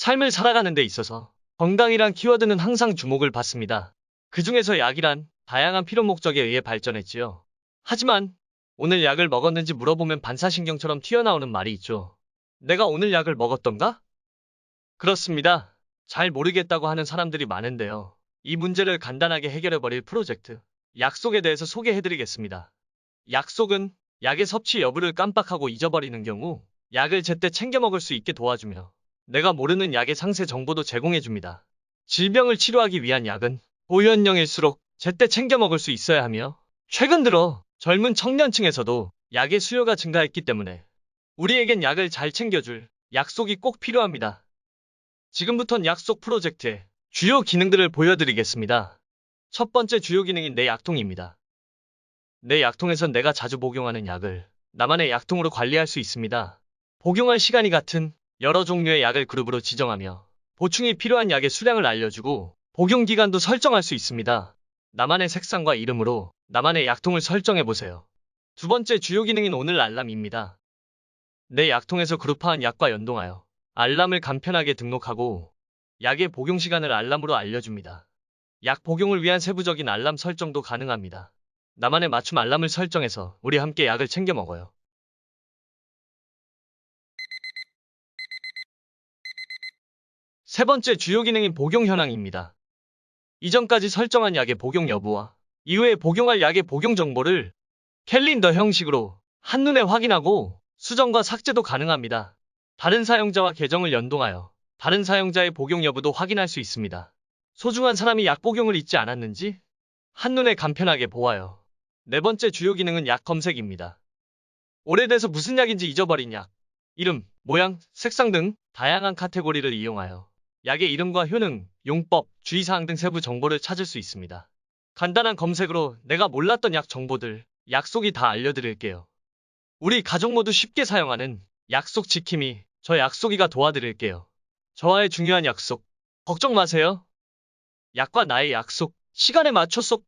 삶을 살아가는 데 있어서 건강이란 키워드는 항상 주목을 받습니다. 그 중에서 약이란 다양한 필요 목적에 의해 발전했지요. 하지만 오늘 약을 먹었는지 물어보면 반사신경처럼 튀어나오는 말이 있죠. 내가 오늘 약을 먹었던가? 그렇습니다. 잘 모르겠다고 하는 사람들이 많은데요. 이 문제를 간단하게 해결해버릴 프로젝트 약속에 대해서 소개해드리겠습니다. 약속은 약의 섭취 여부를 깜빡하고 잊어버리는 경우 약을 제때 챙겨 먹을 수 있게 도와주며 내가 모르는 약의 상세 정보도 제공해줍니다. 질병을 치료하기 위한 약은 보유연령일수록 제때 챙겨 먹을 수 있어야 하며 최근 들어 젊은 청년층에서도 약의 수요가 증가했기 때문에 우리에겐 약을 잘 챙겨줄 약속이 꼭 필요합니다. 지금부턴 약속 프로젝트의 주요 기능들을 보여드리겠습니다. 첫 번째 주요 기능인 내 약통입니다. 내 약통에선 내가 자주 복용하는 약을 나만의 약통으로 관리할 수 있습니다. 복용할 시간이 같은 여러 종류의 약을 그룹으로 지정하며 보충이 필요한 약의 수량을 알려주고 복용 기간도 설정할 수 있습니다. 나만의 색상과 이름으로 나만의 약통을 설정해 보세요. 두 번째 주요 기능인 오늘 알람입니다. 내 약통에서 그룹화한 약과 연동하여 알람을 간편하게 등록하고 약의 복용 시간을 알람으로 알려줍니다. 약 복용을 위한 세부적인 알람 설정도 가능합니다. 나만의 맞춤 알람을 설정해서 우리 함께 약을 챙겨 먹어요. 세 번째 주요 기능인 복용 현황입니다. 이전까지 설정한 약의 복용 여부와 이후에 복용할 약의 복용 정보를 캘린더 형식으로 한눈에 확인하고 수정과 삭제도 가능합니다. 다른 사용자와 계정을 연동하여 다른 사용자의 복용 여부도 확인할 수 있습니다. 소중한 사람이 약 복용을 잊지 않았는지 한눈에 간편하게 보아요. 네 번째 주요 기능은 약 검색입니다. 오래돼서 무슨 약인지 잊어버린 약, 이름, 모양, 색상 등 다양한 카테고리를 이용하여 약의 이름과 효능, 용법, 주의사항 등 세부 정보를 찾을 수 있습니다. 간단한 검색으로 내가 몰랐던 약 정보들, 약속이 다 알려드릴게요. 우리 가족 모두 쉽게 사용하는 약속 지킴이, 저 약속이가 도와드릴게요. 저와의 중요한 약속, 걱정 마세요. 약과 나의 약속, 시간에 맞춰 쏙